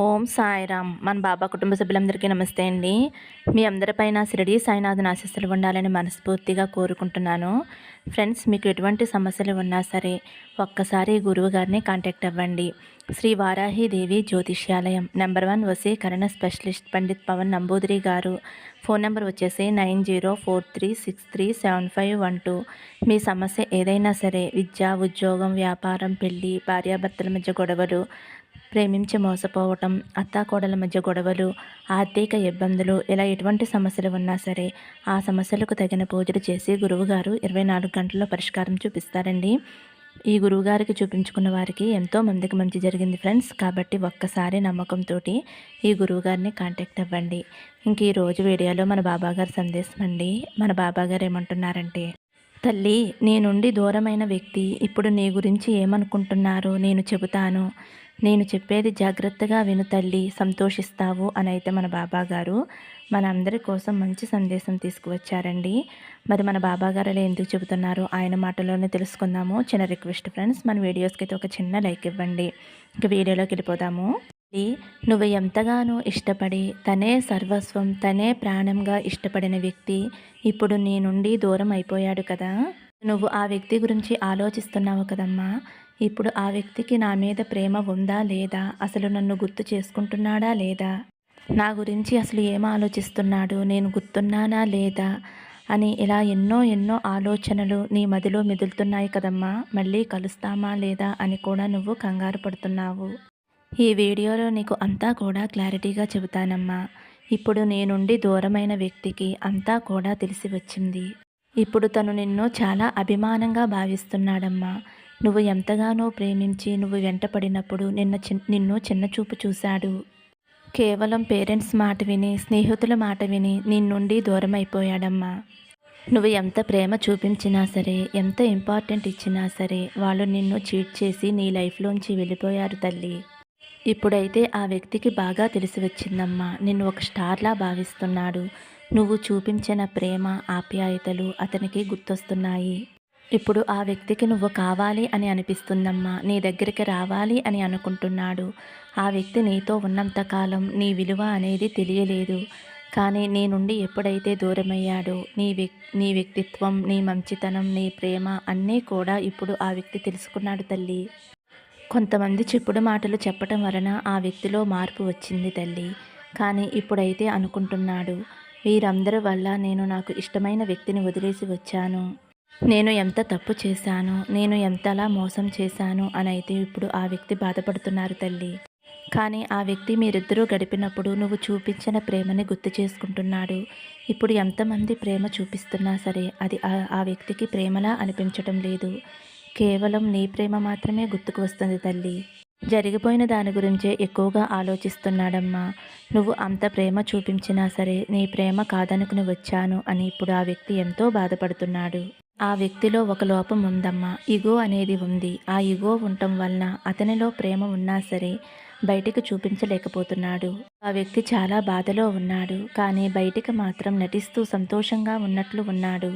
ఓం సాయిరామ్. మన బాబా కుటుంబ సభ్యులందరికీ నమస్తే అండి. మీ అందరిపైన షిరిడి సాయినాథన్ ఆశీస్సులు ఉండాలని మనస్ఫూర్తిగా కోరుకుంటున్నాను. ఫ్రెండ్స్ మీకు ఎటువంటి సమస్యలు ఉన్నా సరే ఒక్కసారి గురువు గారిని కాంటాక్ట్ అవ్వండి. శ్రీ వారాహిదేవి జ్యోతిష్యాలయం నెంబర్ వన్ వసీకరణ స్పెషలిస్ట్ పండిత్ పవన్ నంబూదిరి గారు. ఫోన్ నెంబర్ వచ్చేసి nine zero four three six three seven five one two. మీ సమస్య ఏదైనా సరే విద్య ఉద్యోగం వ్యాపారం పెళ్ళి భార్యాభర్తల మధ్య గొడవలు ప్రేమించి మోసపోవటం అత్తాకోడల మధ్య గొడవలు ఆర్థిక ఇబ్బందులు ఇలా ఎటువంటి సమస్యలు ఉన్నా సరే ఆ సమస్యలకు తగిన పూజలు చేసి గురువుగారు ఇరవై నాలుగు గంటల్లో పరిష్కారం చూపిస్తారండి. ఈ గురువుగారికి చూపించుకున్న వారికి ఎంతో మందికి మంచి జరిగింది ఫ్రెండ్స్. కాబట్టి ఒక్కసారి నమ్మకంతో ఈ గురువుగారిని కాంటాక్ట్ అవ్వండి. ఇంక ఈరోజు వీడియోలో మన బాబాగారు సందేశం అండి. మన బాబాగారు ఏమంటున్నారంటే తల్లి నీ నుండి దూరమైన వ్యక్తి ఇప్పుడు నీ గురించి ఏమనుకుంటున్నారో నేను చెబుతాను. నేను చెప్పేది జాగ్రత్తగా విను తల్లి సంతోషిస్తావు అని అయితే మన బాబా గారు మన అందరి కోసం మంచి సందేశం తీసుకువచ్చారండి. మరి మన బాబా గారు అలా ఎందుకు చెబుతున్నారు? ఆయన మాటలోనే తెలుసుకుందాము. చిన్న రిక్వెస్ట్ ఫ్రెండ్స్ మన వీడియోస్కి అయితే ఒక చిన్న లైక్ ఇవ్వండి. ఇక వీడియోలోకి వెళ్ళిపోదాము. నువ్వు ఎంతగానో ఇష్టపడి తనే సర్వస్వం తనే ప్రాణంగా ఇష్టపడిన వ్యక్తి ఇప్పుడు నీ నుండి దూరం అయిపోయాడు కదా. నువ్వు ఆ వ్యక్తి గురించి ఆలోచిస్తున్నావు కదమ్మా. ఇప్పుడు ఆ వ్యక్తికి నా మీద ప్రేమ ఉందా లేదా? అసలు నన్ను గుర్తు చేసుకుంటున్నాడా లేదా? నా గురించి అసలు ఏం ఆలోచిస్తున్నాడు? నేను గుర్తున్నానా లేదా? అని ఇలా ఎన్నో ఎన్నో ఆలోచనలు నీ మదిలో మెదులుతున్నాయి కదమ్మా. మళ్ళీ కలుస్తామా లేదా అని కూడా నువ్వు కంగారు పడుతున్నావు. ఈ వీడియోలో నీకు అంతా కూడా క్లారిటీగా చెబుతానమ్మా. ఇప్పుడు నీ నుండి దూరమైన వ్యక్తికి అంతా కూడా తెలిసి వచ్చింది. ఇప్పుడు తను నిన్ను చాలా అభిమానంగా భావిస్తున్నాడమ్మా. నువ్వు ఎంతగానో ప్రేమించి నువ్వు వెంటపడినప్పుడు నిన్న చి నిన్ను చిన్నచూపు చూశాడు. కేవలం పేరెంట్స్ మాట విని స్నేహితుల మాట విని నీ నుండి దూరం అయిపోయాడమ్మా నువ్వు ఎంత ప్రేమ చూపించినా సరే ఎంత ఇంపార్టెంట్ ఇచ్చినా సరే వాళ్ళు నిన్ను చీట్ చేసి నీ లైఫ్లోంచి వెళ్ళిపోయారు తల్లి. ఇప్పుడైతే ఆ వ్యక్తికి బాగా తెలిసి వచ్చిందమ్మా. నిన్ను ఒక స్టార్లా భావిస్తున్నాడు. నువ్వు చూపించిన ప్రేమ ఆప్యాయతలు అతనికి గుర్తొస్తున్నాయి. ఇప్పుడు ఆ వ్యక్తికి నువ్వు కావాలి అని అనిపిస్తుందమ్మా. నీ దగ్గరికి రావాలి అని అనుకుంటున్నాడు. ఆ వ్యక్తి నీతో ఉన్నంతకాలం నీ విలువ అనేది తెలియలేదు. కానీ నీ నుండి ఎప్పుడైతే దూరమయ్యాడో నీ వ్యక్ నీ వ్యక్తిత్వం నీ మంచితనం నీ ప్రేమ అన్నీ కూడా ఇప్పుడు ఆ వ్యక్తి తెలుసుకున్నాడు తల్లి. కొంతమంది చెప్పుడు మాటలు చెప్పటం వలన ఆ వ్యక్తిలో మార్పు వచ్చింది తల్లి. కానీ ఇప్పుడైతే అనుకుంటున్నాడు వీరందరి వల్ల నేను నాకు ఇష్టమైన వ్యక్తిని వదిలేసి వచ్చాను. నేను ఎంత తప్పు చేశాను నేను ఎంతలా మోసం చేశాను అని అయితే ఇప్పుడు ఆ వ్యక్తి బాధపడుతున్నారు తల్లి. కానీ ఆ వ్యక్తి మీరిద్దరూ గడిపినప్పుడు నువ్వు చూపించిన ప్రేమని గుర్తు చేసుకుంటున్నాడు. ఇప్పుడు ఎంతమంది ప్రేమ చూపిస్తున్నా సరే అది ఆ వ్యక్తికి ప్రేమలా అనిపించటం లేదు. కేవలం నీ ప్రేమ మాత్రమే గుర్తుకు వస్తుంది తల్లి. జరిగిపోయిన దాని గురించే ఎక్కువగా ఆలోచిస్తున్నాడమ్మా. నువ్వు అంత ప్రేమ చూపించినా సరే నీ ప్రేమ కాదనుకుని వచ్చాను అని ఇప్పుడు ఆ వ్యక్తి ఎంతో బాధపడుతున్నాడు. ఆ వ్యక్తిలో ఒక లోపం ఉందమ్మా. ఇగో అనేది ఉంది. ఆ ఇగో ఉండటం వలన అతనిలో ప్రేమ ఉన్నా సరే బయటికి చూపించలేకపోతున్నాడు. ఆ వ్యక్తి చాలా బాధలో ఉన్నాడు. కానీ బయటికి మాత్రం నటిస్తూ సంతోషంగా ఉన్నట్లు ఉన్నాడు.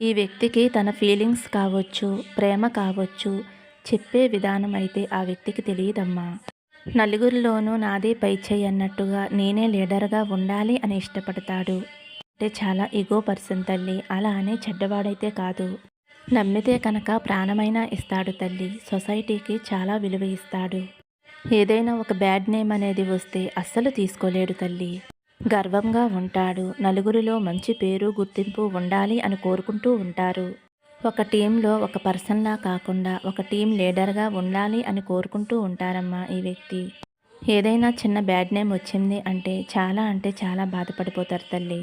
ఈ వ్యక్తికి తన ఫీలింగ్స్ కావచ్చు ప్రేమ కావచ్చు చెప్పే విధానం అయితే ఆ వ్యక్తికి తెలియదమ్మా. నలుగురిలోనూ నాదే పైచేయి అన్నట్టుగా నేనే లీడర్గా ఉండాలి అని ఇష్టపడతాడు. అంటే చాలా ఇగో పర్సన్ తల్లి. అలా అనే చెడ్డవాడైతే కాదు. నమ్మితే కనుక ప్రాణమైనా ఇస్తాడు తల్లి. సొసైటీకి చాలా విలువ ఇస్తాడు. ఏదైనా ఒక బ్యాడ్ నేమ్ అనేది వస్తే అస్సలు తీసుకోలేడు తల్లి. గర్వంగా ఉంటాడు. నలుగురిలో మంచి పేరు గుర్తింపు ఉండాలి అని కోరుకుంటూ ఉంటారు. ఒక టీంలో ఒక పర్సన్లా కాకుండా ఒక టీం లీడర్గా ఉండాలి అని కోరుకుంటూ ఉంటారమ్మా ఈ వ్యక్తి. ఏదైనా చిన్న బ్యాడ్ నేమ్ వచ్చింది అంటే చాలా అంటే చాలా బాధపడిపోతారు తల్లి.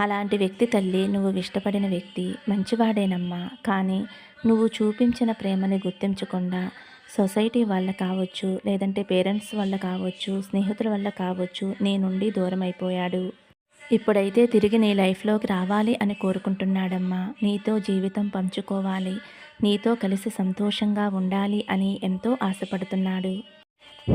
అలాంటి వ్యక్తి తల్లి నువ్వు ఇష్టపడిన వ్యక్తి మంచివాడేనమ్మా. కానీ నువ్వు చూపించిన ప్రేమని గుర్తించకుండా సొసైటీ వల్ల కావచ్చు లేదంటే పేరెంట్స్ వల్ల కావచ్చు స్నేహితుల వల్ల కావచ్చు నీ నుండి దూరం అయిపోయాడు ఇప్పుడైతే తిరిగి నీ లైఫ్లోకి రావాలి అని కోరుకుంటున్నాడమ్మా. నీతో జీవితం పంచుకోవాలి. నీతో కలిసి సంతోషంగా ఉండాలి అని ఎంతో ఆశపడుతున్నాడు.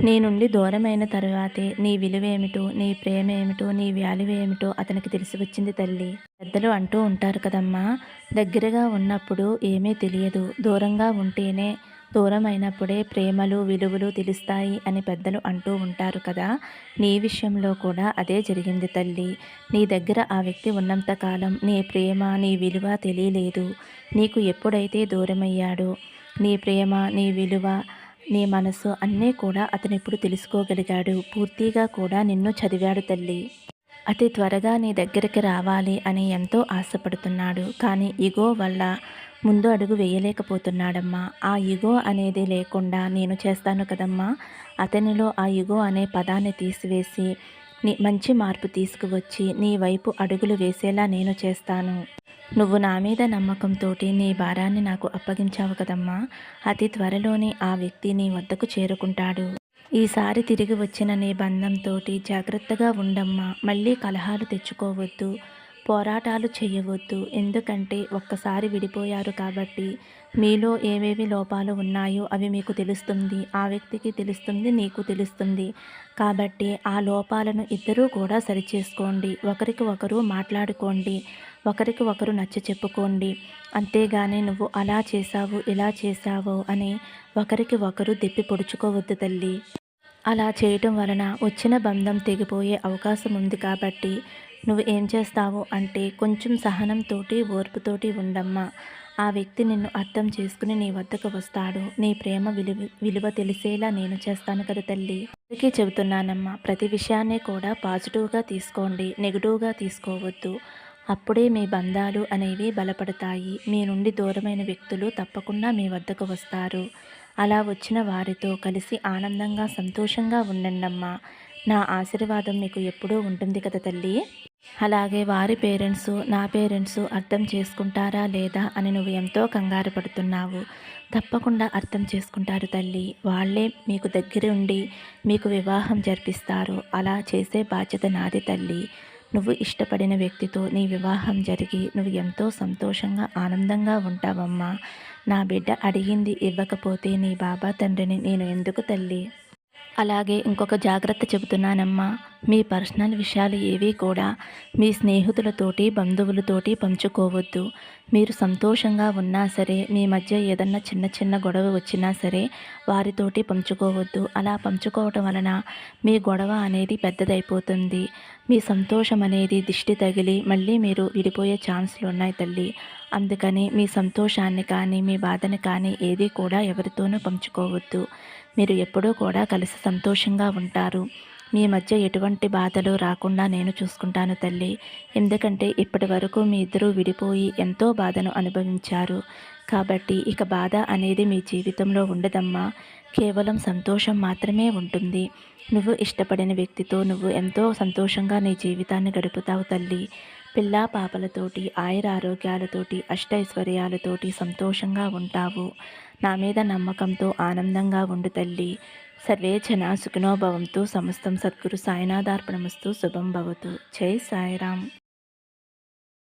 నీ నుండి దూరమైన తరువాతే నీ విలువేమిటో నీ ప్రేమ ఏమిటో నీ వ్యాల్యూ ఏమిటో అతనికి తెలిసి వచ్చింది తల్లి. పెద్దలు అంటూ ఉంటారు కదమ్మా దగ్గరగా ఉన్నప్పుడు ఏమీ తెలియదు. దూరంగా ఉంటేనే దూరమైనప్పుడే ప్రేమలు విలువలు తెలుస్తాయి అని పెద్దలు అంటూ ఉంటారు కదా. నీ విషయంలో కూడా అదే జరిగింది తల్లి. నీ దగ్గర ఆ వ్యక్తి ఉన్నంతకాలం నీ ప్రేమ నీ విలువ తెలియలేదు. నీకు ఎప్పుడైతే దూరమయ్యాడో నీ ప్రేమ నీ విలువ నీ మనసు అన్నీ కూడా అతనిప్పుడు తెలుసుకోగలిగాడు. పూర్తిగా కూడా నిన్ను చదివాడు తల్లి. అతి త్వరగా నీ దగ్గరికి రావాలి అని ఎంతో ఆశపడుతున్నాడు. కానీ ఇగో వల్ల ముందు అడుగు వేయలేకపోతున్నాడమ్మా. ఆ ఇగో అనేది లేకుండా నేను చేస్తాను కదమ్మా. అతనిలో ఆ ఇగో అనే పదాన్ని తీసివేసి నీ మంచి మార్పు తీసుకువచ్చి నీ వైపు అడుగులు వేసేలా నేను చేస్తాను. నువ్వు నా మీద నమ్మకంతోటి నీ భారాన్ని నాకు అప్పగించావు కదమ్మా. అతి త్వరలోనే ఆ వ్యక్తి నీ వద్దకు చేరుకుంటాడు. ఈసారి తిరిగి వచ్చిన నీ బంధంతో జాగ్రత్తగా ఉండమ్మా. మళ్ళీ కలహాలు తెచ్చుకోవద్దు. పోరాటాలు చేయవద్దు. ఎందుకంటే ఒక్కసారి విడిపోయారు కాబట్టి మీలో ఏవేవి లోపాలు ఉన్నాయో అవి మీకు తెలుస్తుంది. ఆ వ్యక్తికి తెలుస్తుంది నీకు తెలుస్తుంది. కాబట్టి ఆ లోపాలను ఇద్దరూ కూడా సరిచేసుకోండి. ఒకరికి ఒకరు మాట్లాడుకోండి. ఒకరికి ఒకరు నచ్చ చెప్పుకోండి. అంతేగాని నువ్వు అలా చేశావు ఇలా చేశావు అని ఒకరికి ఒకరు దెప్పి పొడుచుకోవద్దు తల్లి. అలా చేయటం వలన వచ్చిన బంధం తెగిపోయే అవకాశం ఉంది కాబట్టి నువ్వు ఏం చేస్తావు అంటే కొంచెం సహనంతోటి ఓర్పుతోటి ఉండమ్మా. ఆ వ్యక్తి నిన్ను అర్థం చేసుకుని నీ వద్దకు వస్తాడు. నీ ప్రేమ విలువ విలువ తెలిసేలా నేను చేస్తాను కదా తల్లి. అందుకే చెబుతున్నానమ్మా ప్రతి విషయాన్ని కూడా పాజిటివ్గా తీసుకోండి నెగిటివ్గా తీసుకోవద్దు. అప్పుడే మీ బంధాలు అనేవి బలపడతాయి. మీ నుండి దూరమైన వ్యక్తులు తప్పకుండా మీ వద్దకు వస్తారు. అలా వచ్చిన వారితో కలిసి ఆనందంగా సంతోషంగా ఉండండమ్మా. నా ఆశీర్వాదం మీకు ఎప్పుడూ ఉంటుంది కదా తల్లి? అలాగే వారి పేరెంట్స్ నా పేరెంట్స్ అర్థం చేసుకుంటారా లేదా అని నువ్వు ఎంతో కంగారు పడుతున్నావు. తప్పకుండా అర్థం చేసుకుంటారు తల్లి. వాళ్ళే మీకు దగ్గర ఉండి మీకు వివాహం జరిపిస్తారు. అలా చేసే బాధ్యత నాది తల్లి. నువ్వు ఇష్టపడిన వ్యక్తితో నీ వివాహం జరిగి నువ్వు ఎంతో సంతోషంగా ఆనందంగా ఉంటావమ్మా. నా బిడ్డ అడిగింది ఇవ్వకపోతే నీ బాబా తండ్రిని నేను ఎందుకు తల్లి? అలాగే ఇంకొక జాగ్రత్త చెబుతున్నానమ్మా. మీ పర్సనల్ విషయాలు ఏవి కూడా మీ స్నేహితులతోటి బంధువులతోటి పంచుకోవద్దు. మీరు సంతోషంగా ఉన్నా సరే మీ మధ్య ఏదన్నా చిన్న చిన్న గొడవ వచ్చినా సరే వారితోటి పంచుకోవద్దు. అలా పంచుకోవటం వలన మీ గొడవ అనేది పెద్దదైపోతుంది. మీ సంతోషం అనేది దిష్టి తగిలి మళ్ళీ మీరు విడిపోయే ఛాన్స్లు ఉన్నాయి తల్లి. అందుకని మీ సంతోషాన్ని కానీ మీ బాధని కానీ ఏది కూడా ఎవరితోనూ పంచుకోవద్దు. మీరు ఎప్పుడూ కూడా కలిసి సంతోషంగా ఉంటారు. మీ మధ్య ఎటువంటి బాధలు రాకుండా నేను చూసుకుంటాను తల్లి. ఎందుకంటే ఇప్పటి వరకు మీ ఇద్దరూ విడిపోయి ఎంతో బాధను అనుభవించారు. కాబట్టి ఇక బాధ అనేది మీ జీవితంలో ఉండదమ్మా. కేవలం సంతోషం మాత్రమే ఉంటుంది. నువ్వు ఇష్టపడిన వ్యక్తితో నువ్వు ఎంతో సంతోషంగా నీ జీవితాన్ని గడుపుతావు తల్లి. పిల్లా పాపలతోటి ఆయుర ఆరోగ్యాలతోటి అష్టైశ్వర్యాలతోటి సంతోషంగా ఉంటావు. నా మీద నమ్మకంతో ఆనందంగా ఉండు తల్లి. సర్వే జన సుఖినోభవంతో సమస్తం సద్గురు సాయినాథార్పణమస్తు శుభం భవతు. జై సాయిరామ్.